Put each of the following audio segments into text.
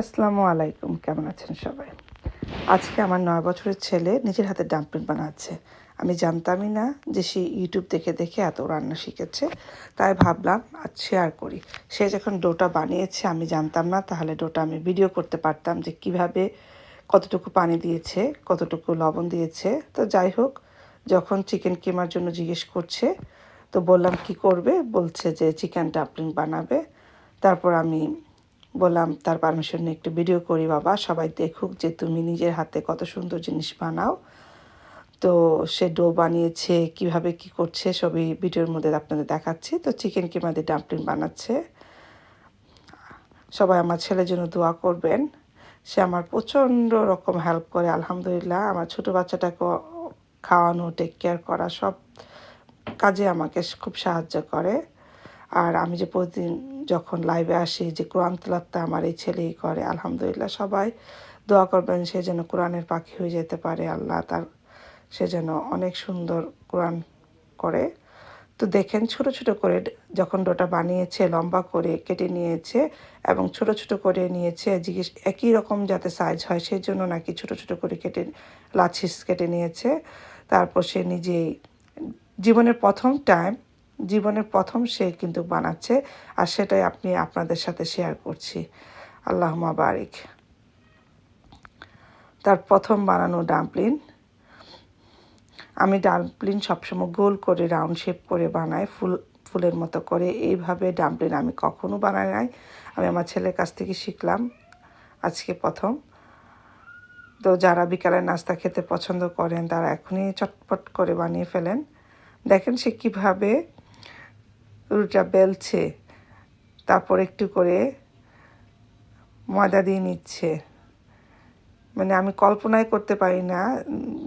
আসসালামু আলাইকুম, কেমন আছেন সবাই? আজকে আমার নয় বছরের ছেলে নিজের হাতে ডাম্পলিং বানাচ্ছে। আমি জানতামই না যে সে ইউটিউব দেখে দেখে এত রান্না শিখেছে। তাই ভাবলাম আজ শেয়ার করি। সে যখন ডোটা বানিয়েছে, আমি জানতাম না, তাহলে ডোটা আমি ভিডিও করতে পারতাম যে কীভাবে কতটুকু পানি দিয়েছে, কতটুকু লবণ দিয়েছে। তো যাই হোক, যখন চিকেন কিমার জন্য জিজ্ঞেস করছে, তো বললাম, কি করবে? বলছে যে চিকেন ডাম্পলিং বানাবে। তারপর আমি বললাম, তার পারমিশন নিয়ে একটু ভিডিও করি বাবা, সবাই দেখুক যে তুমি নিজের হাতে কত সুন্দর জিনিস বানাও। তো সে ডো বানিয়েছে, কীভাবে কি করছে সবই ভিডিওর মধ্যে আপনাদের দেখাচ্ছি। তো চিকেন কিমা দিয়ে ডাম্পলিং বানাচ্ছে। সবাই আমার ছেলের জন্য দোয়া করবেন। সে আমার প্রচণ্ড রকম হেল্প করে, আলহামদুলিল্লাহ। আমার ছোটো বাচ্চাটাকে খাওয়ানো টেক কেয়ার করা সব কাজে আমাকে খুব সাহায্য করে। আর আমি যে প্রতিদিন যখন লাইভে আসি যে কোরআন তেলাত্তা আমার এই ছেলেই করে, আলহামদুলিল্লাহ সবাই দোয়া করবেন সে যেন কোরআনের পাখি হয়ে যেতে পারে, আল্লাহ তার সে যেন অনেক সুন্দর কোরআন করে। তো দেখেন ছোট ছোট করে যখন ডোটা বানিয়েছে, লম্বা করে কেটে নিয়েছে এবং ছোট ছোট করে নিয়েছে, জিজ্ঞেস একই রকম যাতে সাইজ হয় সেই জন্য নাকি ছোট ছোট করে কেটে লাছিস কেটে নিয়েছে। তারপর সে নিজেই, জীবনের প্রথম টাইম জীবনের প্রথম সে কিন্তু বানাচ্ছে, আর সেটাই আপনি আপনাদের সাথে শেয়ার করছি। আল্লাহ বারিক। তার প্রথম বানানো ডাম্পলিন আমি ডাম্পলিন সবসময় গোল করে রাউন্ড শেপ করে বানাই, ফুল, ফুলের মতো করে। এইভাবে ডাম্পলিন আমি কখনো বানাই নাই। আমি আমার ছেলের কাছ থেকে শিখলাম আজকে প্রথম। তো যারা বিকালের নাস্তা খেতে পছন্দ করেন, তারা এখনই চটপট করে বানিয়ে ফেলেন। দেখেন সে কীভাবে রুটিটা বেলছে, তারপর একটু করে ময়দা দিয়ে নিচ্ছে। মানে আমি কল্পনাই করতে পারি না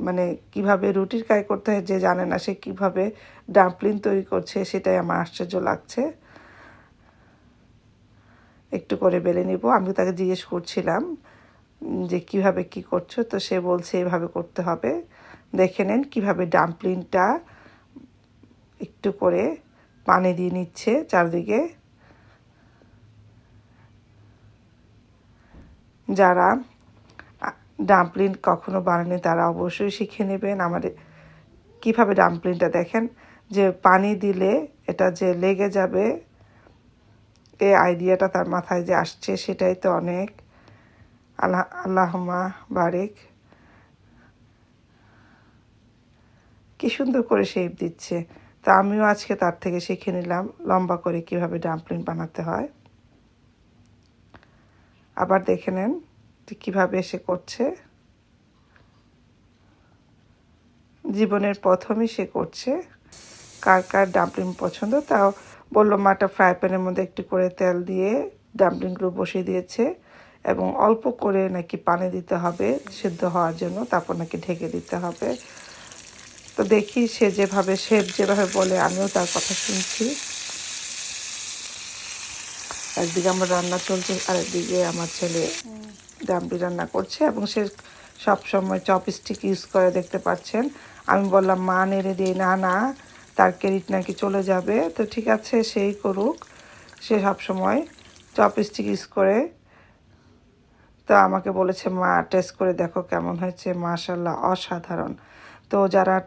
মানে কীভাবে রুটির কাজ করতে হয় যে জানে না সে কীভাবে ডাম্পলিন তৈরি করছে, সেটাই আমার আশ্চর্য লাগছে। একটু করে বেলে নিব। আমি তাকে জিজ্ঞেস করছিলাম যে কীভাবে কি করছ, তো সে বলছে এভাবে করতে হবে। দেখে নেন কীভাবে ডাম্পলিনটা একটু করে পানি দিয়ে নিচ্ছে চারদিকে। যারা ডাম্পলিন কখনো বানানি তারা অবশ্যই শিখে নেবেন আমাদের কীভাবে ডাম্পলিনটা দেখেন। যে পানি দিলে এটা যে লেগে যাবে এই আইডিয়াটা তার মাথায় যে আসছে, সেটাই তো অনেক। আল্লাহ আল্লাহমা বারেক। কি সুন্দর করে শেপ দিচ্ছে। তা আমিও আজকে তার থেকে শিখে নিলাম লম্বা করে কীভাবে ডাম্পলিং বানাতে হয়। আবার দেখে নেন যে কীভাবে এসে করছে। জীবনের প্রথমই সে করছে। কার কার ডাম্পলিং পছন্দ? তাও বলল, মাটা ফ্রাই প্যানের মধ্যে একটু করে তেল দিয়ে ডাম্পলিংগুলো বসিয়ে দিয়েছে এবং অল্প করে নাকি পানি দিতে হবে সিদ্ধ হওয়ার জন্য, তারপর নাকি ঢেকে দিতে হবে। তো দেখি সে যেভাবে শেফ যেভাবে বলে, আমিও তার কথা শুনছি। একদিকে আমার রান্না চলছে, আরেকদিকে আমার ছেলে ডাম্পি রান্না করছে এবং সে সব সময় চপস্টিক ইউজ করে দেখতে পাচ্ছেন। আমি বললাম, মা, নেড়ে দিয়ে না না, তার ক্রেডিট নাকি চলে যাবে। তো ঠিক আছে, সেই করুক। সে সব সময় চপস্টিক ইউজ করে। তো আমাকে বলেছে, মা টেস্ট করে দেখো কেমন হয়েছে। মাশাল্লাহ অসাধারণ। তো যারা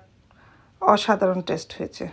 অসাধারণ টেস্ট হয়েছে।